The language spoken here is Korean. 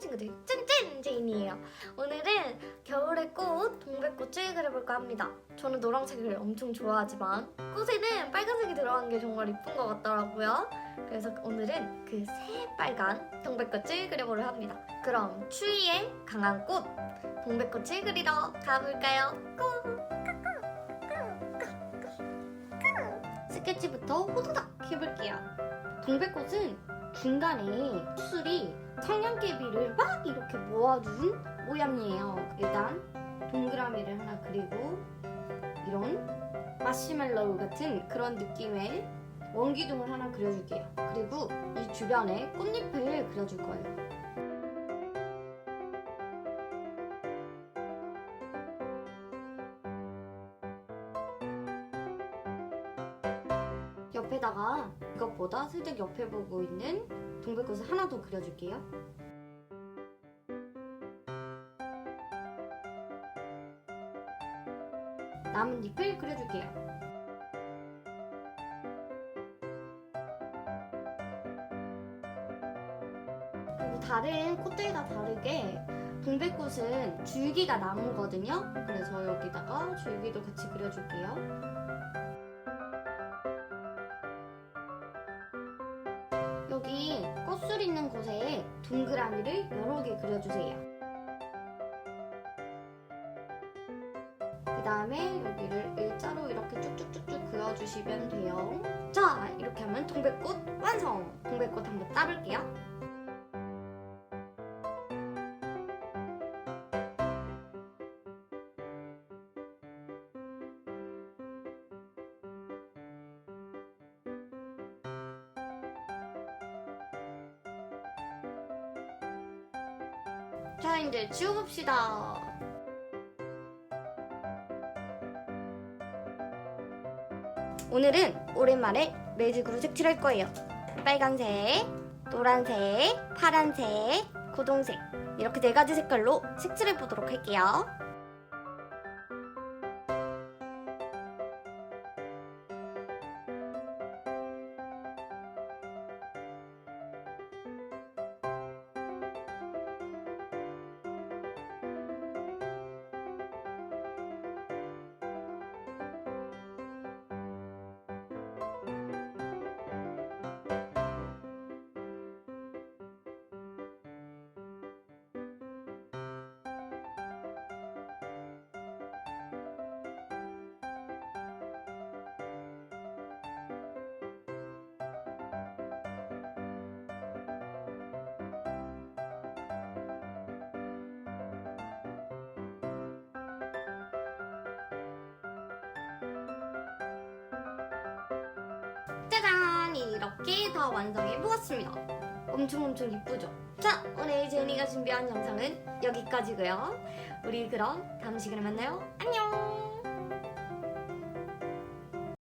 친구들 찐찐 제인이에요. 오늘은 겨울의 꽃 동백꽃을 그려볼까 합니다. 저는 노란색을 엄청 좋아하지만 꽃에는 빨간색이 들어간 게 정말 이쁜 것 같더라고요. 그래서 오늘은 그 새빨간 동백꽃을 그려보려 합니다. 그럼 추위에 강한 꽃 동백꽃을 그리러 가볼까요? 고! 스케치부터 호두닥 해볼게요. 동백꽃은 중간에 수술이 청양깨비를 막 이렇게 모아준 모양이에요. 일단 동그라미를 하나 그리고 이런 마시멜로우 같은 그런 느낌의 원기둥을 하나 그려줄게요. 그리고 이 주변에 꽃잎을 그려줄 거예요. 옆에다가 이것보다 살짝 옆에 보고 있는 동백꽃을 하나 더 그려줄게요. 나뭇잎을 그려줄게요. 그리고 다른 꽃들과 다르게 동백꽃은 줄기가 나무거든요. 그래서 여기다가 줄기도 같이 그려줄게요. 꽃술 있는 곳에 동그라미를 여러 개 그려주세요. 그 다음에 여기를 일자로 이렇게 쭉쭉쭉쭉 그어주시면 돼요. 자, 이렇게 하면 동백꽃 완성! 동백꽃 한번 따볼게요. 자, 이제 지워봅시다. 오늘은 오랜만에 매직으로 색칠할 거예요. 빨간색, 노란색, 파란색, 고동색 이렇게 네 가지 색깔로 색칠해 보도록 할게요. 짜잔! 이렇게 다 완성해 보았습니다. 엄청 엄청 이쁘죠? 자, 오늘 제니가 준비한 영상은 여기까지고요. 우리 그럼 다음 시간에 만나요. 안녕!